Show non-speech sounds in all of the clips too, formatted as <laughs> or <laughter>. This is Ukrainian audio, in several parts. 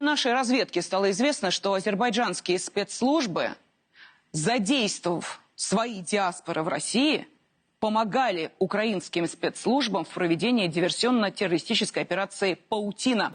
Нашей разведке стало известно, что азербайджанские спецслужбы, задействовав свои диаспоры в России, помогали украинским спецслужбам в проведении диверсионно-террористической операции «Паутина».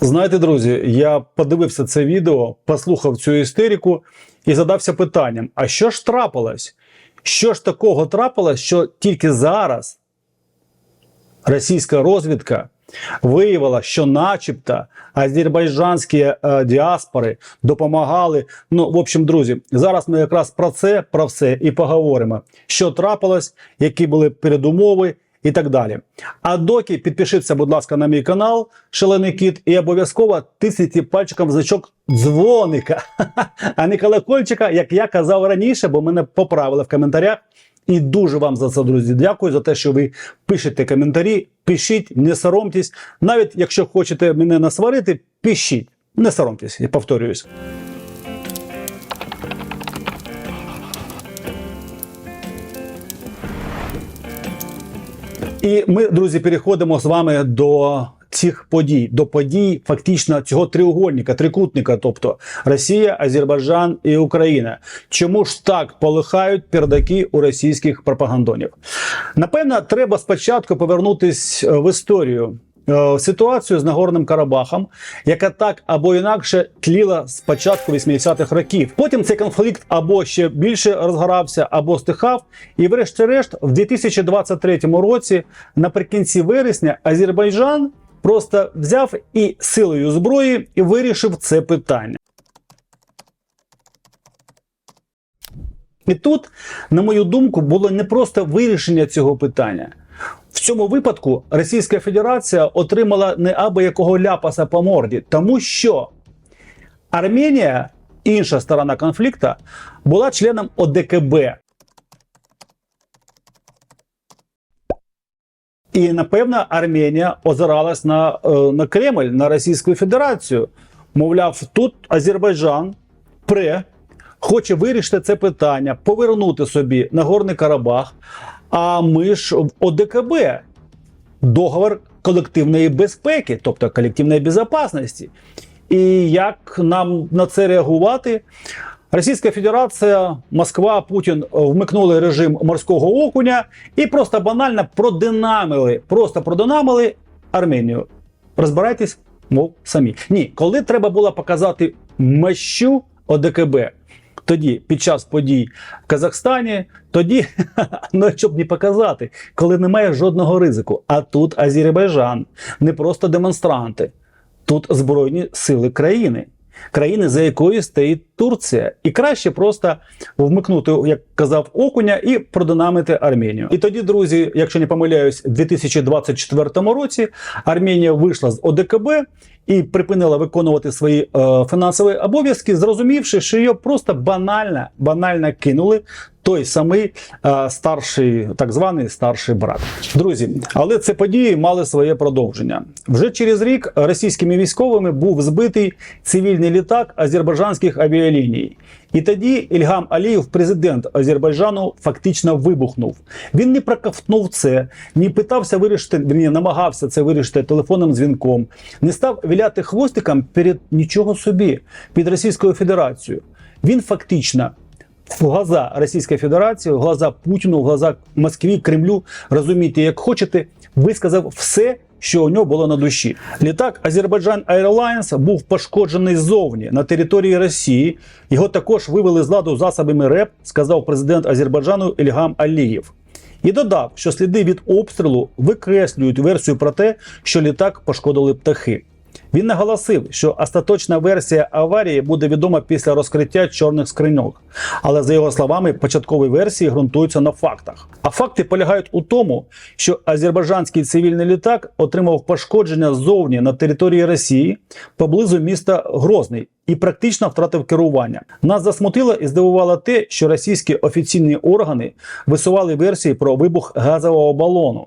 Знаєте, друзі, я подивився це відео, послухав цю істерику і задався питанням: а що ж трапилось? Що ж такого трапилось, що тільки зараз російська розвідка виявила, що начебто азербайджанські е, діаспори допомагали. Ну, в общем, друзі, зараз ми якраз про це, про все і поговоримо. Що трапилось, які були передумови і так далі. А доки підпишіться, будь ласка, на мій канал Шалений Кіт, і обов'язково тисніть пальчиком в значок дзвоника, <laughs> а не колокольчика, як я казав раніше, бо мене поправили в коментарях. І дуже вам за це, друзі, дякую за те, що ви пишете коментарі. Пишіть, не соромтесь. Навіть якщо хочете мене насварити, пишіть. Не соромтесь, я повторююсь. І ми, друзі, переходимо з вами до цих подій, до подій фактично цього треугольника, трикутника, тобто Росія, Азербайджан і Україна. Чому ж так полихають пердаки у російських пропагандонів? Напевно, треба спочатку повернутись е, в історію. е, Ситуацію з Нагорним Карабахом, яка так або інакше тліла з початку 80-х років. Потім цей конфлікт або ще більше розгорався, або стихав. І, врешті-решт, в 2023 році, наприкінці вересня, Азербайджан просто взяв і силою зброї і вирішив це питання. І тут, на мою думку, було не просто вирішення цього питання. В цьому випадку Російська Федерація отримала не аби якого ляпаса по морді, тому що Арменія, інша сторона конфлікту, була членом ОДКБ. І напевно Арменія озиралась на, е, на Кремль, на Російську Федерацію. Мовляв, тут Азербайджан пре, хоче вирішити це питання, повернути собі Нагорний Карабах. А ми ж в ОДКБ договор колективної безпеки, тобто колективної безпечності. І як нам на це реагувати? Російська Федерація, Москва, Путін вмикнули режим морського окуня і просто банально продинамили, просто продинамили Арменію. Розбирайтесь, мов самі. Ні, коли треба було показати мощу ОДКБ, тоді під час подій в Казахстані, тоді, <laughs> ну щоб не показати, коли немає жодного ризику. А тут Азербайджан, не просто демонстранти, тут Збройні сили країни. Країни, за якою стоїть Турція, і краще просто вмикнути, як казав Окуня, і продинамити Арменію. І тоді, друзі, якщо не помиляюсь, у 2024 році Арменія вийшла з ОДКБ і припинила виконувати свої е, фінансові обов'язки, зрозумівши, що її просто банально, банально кинули той самий е, старший, так званий старший брат. Друзі, але ці події мали своє продовження. Вже через рік російськими військовими був збитий цивільний літак азербайджанських авіаліній. І тоді Ільгам Алієв, президент Азербайджану, фактично вибухнув. Він не проковтнув це, не питався вирішити, верні, намагався це вирішити телефонним дзвінком, не став віляти хвостиком перед нічого собі, під Російською Федерацією. Він фактично в глаза Російської Федерації, в глаза Путіну, в глаза Москві, Кремлю, розумійте, як хочете, висказав все, що у нього було на душі. Літак Азербайджан Airlines був пошкоджений ззовні на території Росії. Його також вивели з ладу засобами РЕП, сказав президент Азербайджану Ільгам Алієв. І додав, що сліди від обстрілу викреслюють версію про те, що літак пошкодили птахи. Він наголосив, що остаточна версія аварії буде відома після розкриття чорних скриньок. Але за його словами, початкові версії ґрунтуються на фактах. А факти полягають у тому, що азербайджанський цивільний літак отримав пошкодження ззовні на території Росії поблизу міста Грозний і практично втратив керування. Нас засмутило і здивувало те, що російські офіційні органи висували версії про вибух газового балону.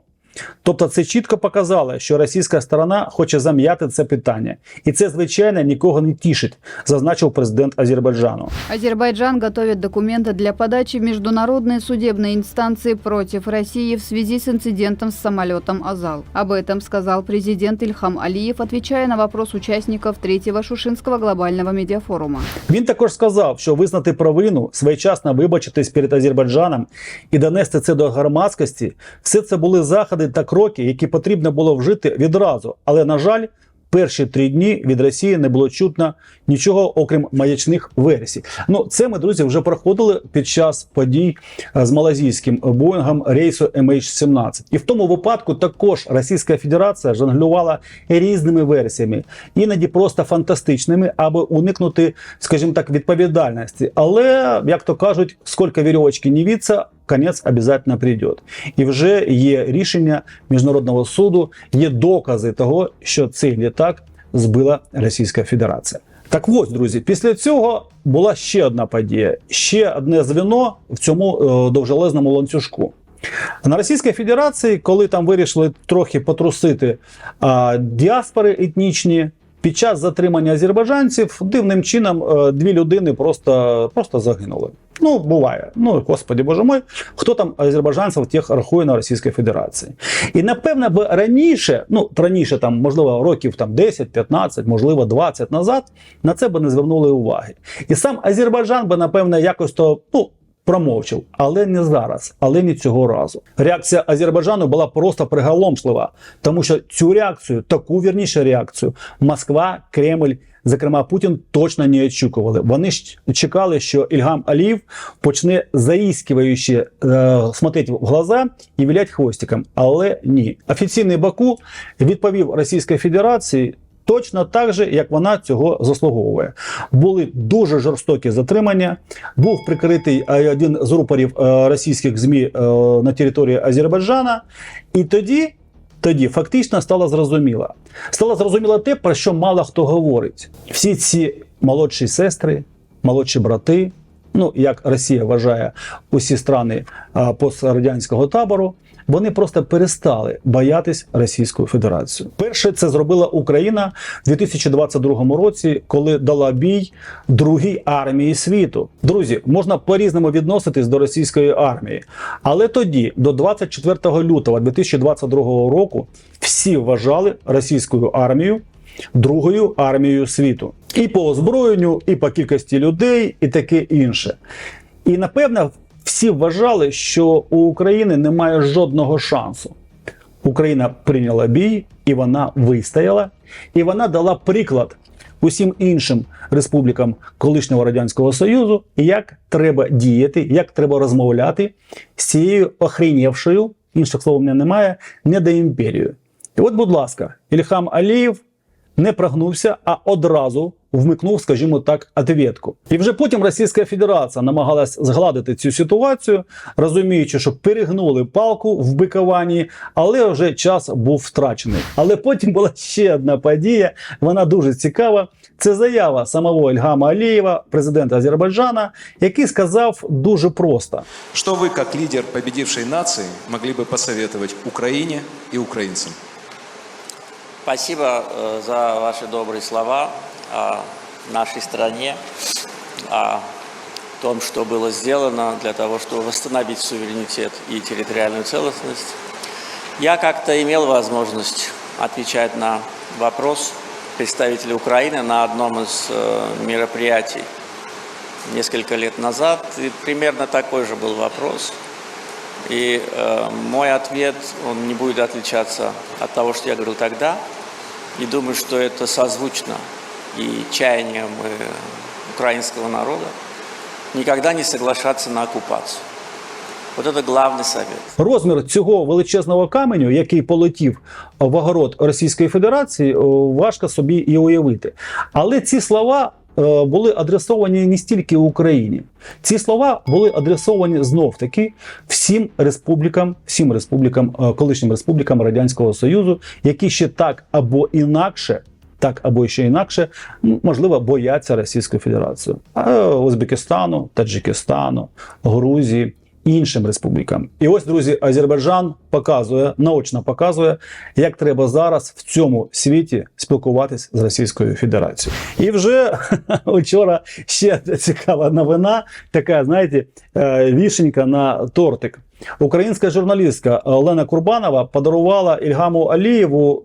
Тобто, це чітко показало, що російська сторона хоче зам'яти це питання, і це звичайно нікого не тішить, зазначив президент Азербайджану. Азербайджан готовит документы для подачи в международные судебные инстанции против России в связи с инцидентом с самолетом «Азал». Об этом сказал президент Ильхам Алиев, отвечая на вопрос участников третьего Шушинского глобального медиафорума. Він також сказав, що визнати провину, своєчасно вибачитись перед Азербайджаном і донести це до громадськості, все це були заходи та кроки, які потрібно було вжити відразу. Але на жаль, перші три дні від Росії не було чутно нічого, окрім маячних версій. Ну це ми друзі вже проходили під час подій е, з малазійським боїнгом рейсу MH17. І в тому випадку також Російська Федерація жонглювала різними версіями, іноді просто фантастичними, аби уникнути, скажімо так, відповідальності. Але як то кажуть, скільки вірьовочки не віться, конець обов'язково прийде. І вже є рішення міжнародного суду, є докази того, що цей літак збила Російська Федерація. Так ось, друзі, після цього була ще одна подія, ще одне звіно в цьому е, довжелезному ланцюжку. На Російській Федерації, коли там вирішили трохи потрусити а, діаспори етнічні, під час затримання азербайджанців дивним чином е, дві людини просто, просто загинули. Ну, буває. Ну, господи боже мой, хто там азербайджанців тих рахує на Російській Федерації. І напевно би раніше, ну раніше, там, можливо, років там 10, 15, можливо, 20 назад, на це би не звернули уваги. І сам Азербайджан би, напевно, якось то, ну. Промовчав, але не зараз, але не цього разу. Реакція Азербайджану була просто приголомшлива, тому що цю реакцію, таку вірніше реакцію, Москва, Кремль, зокрема Путін, точно не очікували. Вони ж чекали, що Ільгам Аліїв почне заіскиваючи е, смотреть в глаза і вілять хвостиком. Але ні. Офіційний Баку відповів Російській Федерації. Точно так же, як вона цього заслуговує. Були дуже жорстокі затримання. Був прикритий е, один з рупорів е, російських ЗМІ е, на території Азербайджана. І тоді, тоді фактично стало зрозуміло. Стало зрозуміло те, про що мало хто говорить. Всі ці молодші сестри, молодші брати, ну як Росія вважає усі страни пострадянського табору, вони просто перестали боятись Російську Федерацію. Перше це зробила Україна в 2022 році, коли дала бій другій армії світу. Друзі, можна по-різному відноситись до російської армії, але тоді, до 24 лютого 2022 року, всі вважали російську армію другою армією світу. І по озброєнню, і по кількості людей, і таке інше. І напевно, всі вважали, що у України немає жодного шансу. Україна прийняла бій, і вона вистояла, і вона дала приклад усім іншим республікам колишнього радянського союзу, як треба діяти, як треба розмовляти з цією охренівшою, інших слов мене немає, недоімперією. І от, будь ласка, Ільхам Алієв не прогнувся, а одразу вмикнув, скажімо так, ответку. І вже потім Російська Федерація намагалась згладити цю ситуацію, розуміючи, що перегнули палку в бикуванні, але вже час був втрачений. Але потім була ще одна подія, вона дуже цікава. Це заява самого Ільгама Алієва, президента Азербайджана, який сказав дуже просто: Что вы, как лидер победившей нации, могли бы посоветовать Украине и украинцам? Спасибо э, за ваши добрые слова о нашей стране, о том, что было сделано для того, чтобы восстановить суверенитет и территориальную целостность. Я как-то имел возможность отвечать на вопрос представителя Украины на одном из э, мероприятий несколько лет назад. И примерно такой же был вопрос. И э, мой ответ, он не будет отличаться от того, что я говорил тогда. И думаю, что это созвучно и чаяниям э, украинского народа никогда не соглашаться на оккупацию. Вот это главный совет. Розмір цього величезного каменю, який полетів в огород Російської Федерації, о, важко собі і уявити. Але ці слова е, були адресовані не стільки Україні. Ці слова були адресовані знов таки всім республікам, всім республікам, е, колишнім республікам Радянського Союзу, які ще так або інакше. Так або ще інакше, можливо, бояться Російської Федерації, а Узбекистану, Таджикистану, Грузії іншим республікам. І ось, друзі, Азербайджан показує, наочно показує, як треба зараз в цьому світі спілкуватись з Російською Федерацією. І вже <laughs> вчора ще цікава новина, така, знаєте, е, вішенька на тортик. Українська журналістка Олена Курбанова подарувала Ільгаму Алієву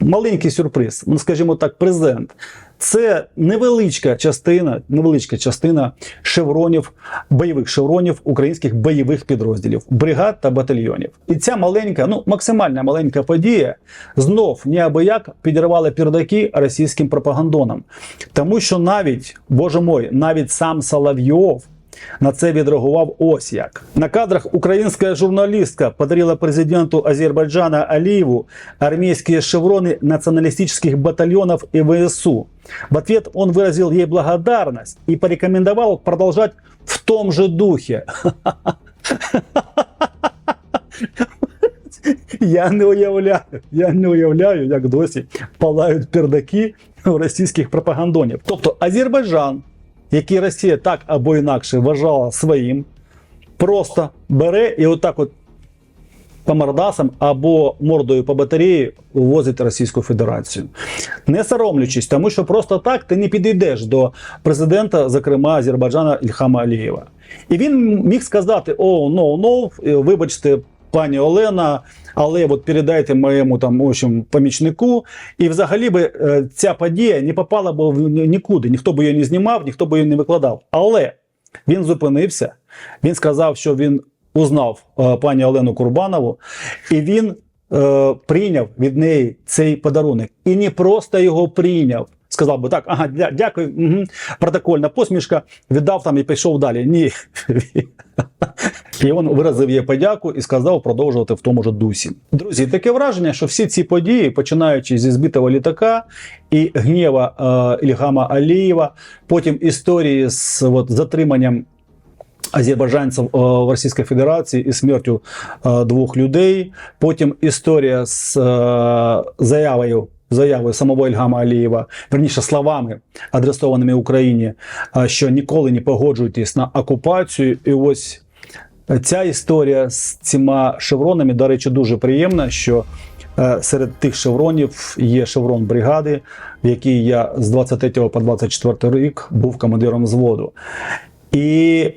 маленький сюрприз, ну скажімо так, презент. Це невеличка частина, невеличка частина шевронів, бойових шевронів українських бойових підрозділів, бригад та батальйонів. І ця маленька, ну максимальна маленька подія знов неабияк підірвала пірдаки російським пропагандонам. Тому що навіть, боже мой, навіть сам Соловйов на це відреагував ось як. На кадрах українська журналістка подарила президенту Азербайджана Алиеву армейские шевроны националистических батальонов и ВСУ. В ответ он выразил ей благодарность и порекомендовал продолжать в том же духе. <laughs> Я не уявляю, я не уявляю, як досі палають пердаки російських пропагандонів. Тобто Азербайджан, який Росія так або інакше вважала своїм, просто бере і отак от по мордасам або мордою по батареї увозить Російську Федерацію. Не соромлячись, тому що просто так ти не підійдеш до президента, зокрема Азербайджана Ільхама Алієва. І він міг сказати: О, ну, ну, вибачте, пані Олена, але от передайте моєму там в общем, помічнику. І взагалі би е, ця подія не попала б нікуди. Ніхто б її не знімав, ніхто б її не викладав. Але він зупинився. Він сказав, що він узнав е, пані Олену Курбанову, і він е, прийняв від неї цей подарунок. І не просто його прийняв. Сказав би так, ага, дя- дякую, угу, протокольна посмішка, віддав там і пішов далі. Ні. І він виразив їй подяку і сказав продовжувати в тому ж дусі. Друзі, таке враження, що всі ці події, починаючи зі збитого літака і гнєва е, Ільгама Алієва, потім історії з от, затриманням азербайджанців е, в Російській Федерації і смертю е, двох людей. Потім історія з е, заявою. Заявою самого Ільгама Алієва, верніше словами, адресованими Україні, що ніколи не погоджуйтесь на окупацію. І ось ця історія з цими шевронами, до речі, дуже приємна, що е, серед тих шевронів є шеврон бригади, в якій я з 23 по 24 рік був командиром взводу. І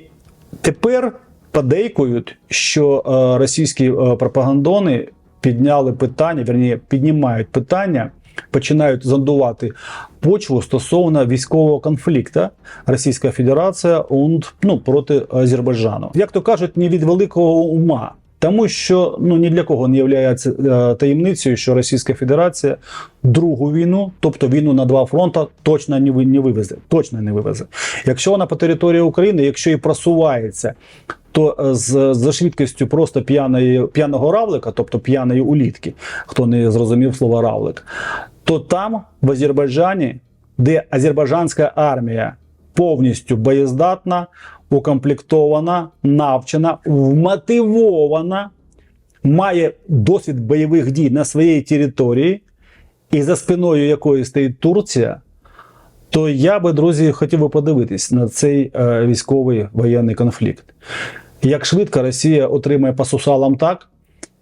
тепер подейкують, що е, російські е, пропагандони підняли питання, верні, піднімають питання, починають зондувати почву стосовно військового конфлікту Російська Федерація ну, проти Азербайджану. Як то кажуть, не від великого ума. Тому що ну ні для кого не є таємницею, що Російська Федерація другу війну, тобто війну на два фронта, точно не вивезе. Точно не вивезе. Якщо вона по території України, якщо і просувається, то е, з, за швидкістю просто п'яної п'яного равлика, тобто п'яної улітки, хто не зрозумів слова равлик, то там, в Азербайджані, де азербайджанська армія повністю боєздатна, укомплектована, навчена, вмотивована, має досвід бойових дій на своїй території, і за спиною якої стоїть Турція, то я би, друзі, хотів би подивитись на цей е, військовий воєнний конфлікт. Як швидко Росія отримає по сусалам так,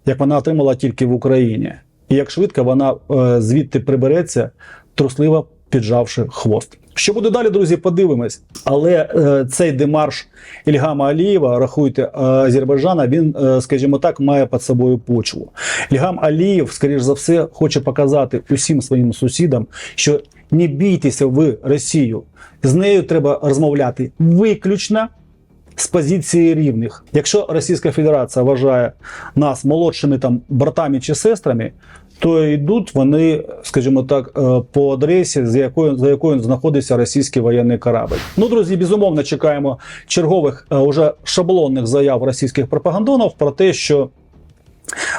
як вона отримала тільки в Україні, і як швидко вона е, звідти прибереться, трусливо піджавши хвост. Що буде далі, друзі, подивимось. Але е, цей демарш Ільгама Алієва, рахуйте, е, Азербайджана, він, е, скажімо так, має під собою почву. Ільгам Алієв, скоріш за все, хоче показати усім своїм сусідам, що не бійтеся ви Росію. З нею треба розмовляти виключно з позиції рівних. Якщо Російська Федерація вважає нас молодшими там братами чи сестрами, то йдуть вони, скажімо так, е, по адресі, за якою за якою знаходиться російський воєнний корабль. Ну, друзі, безумовно, чекаємо чергових е, уже шаблонних заяв російських пропагандонів про те, що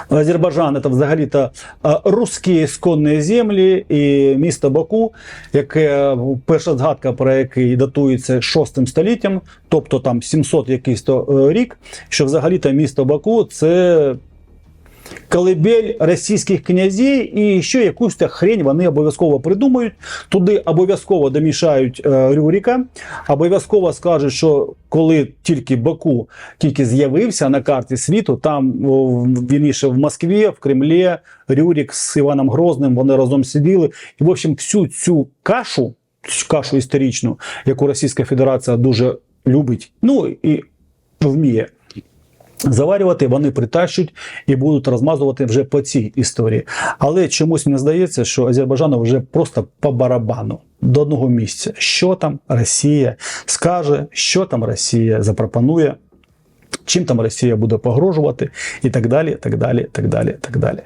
Азербайджан це взагалі-то е, русські ісконні землі і місто Баку, яке перша згадка про який датується 6 століттям, тобто там 700 якийсь то е, рік, що взагалі-то місто Баку це колибель російських князів і ще якусь та хрень вони обов'язково придумають. Туди обов'язково домішають е, Рюріка, обов'язково скажуть, що коли тільки Баку тільки з'явився на карті світу, там вірніше в Москві, в Кремлі, Рюрік з Іваном Грозним вони разом сиділи. І в общем, всю цю кашу, цю кашу історичну, яку Російська Федерація дуже любить, ну і вміє. Заварювати вони притащуть і будуть розмазувати вже по цій історії. Але чомусь мені здається, що Азербайджану вже просто по барабану до одного місця. Що там Росія скаже, що там Росія запропонує, чим там Росія буде погрожувати, і так далі. так далі, так далі, так далі.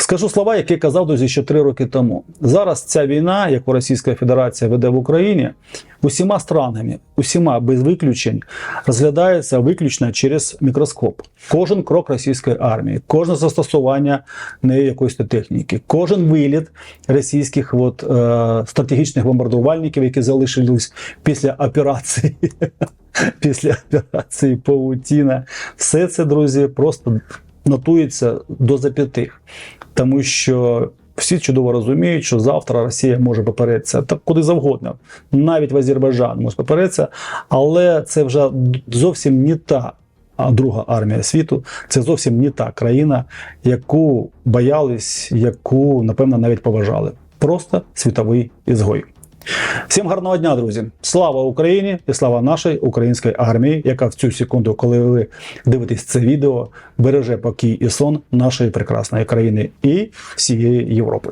Скажу слова, які казав друзі ще три роки тому. Зараз ця війна, яку Російська Федерація веде в Україні, усіма странами, усіма без виключень, розглядається виключно через мікроскоп. Кожен крок російської армії, кожне застосування неї якоїсь техніки, кожен виліт російських от, е, стратегічних бомбардувальників, які залишились після операції. <laughs> Після операції Паутіна, все це, друзі, просто нотується до зап'ятих, тому що всі чудово розуміють, що завтра Росія може попереться так куди завгодно, навіть в Азербайджан може попереться, але це вже зовсім не та. Друга армія світу це зовсім не та країна, яку боялись, яку напевно навіть поважали. Просто світовий ізгой. Всім гарного дня, друзі! Слава Україні і слава нашій українській армії, яка в цю секунду, коли ви дивитесь це відео, береже покій і сон нашої прекрасної країни і всієї Європи.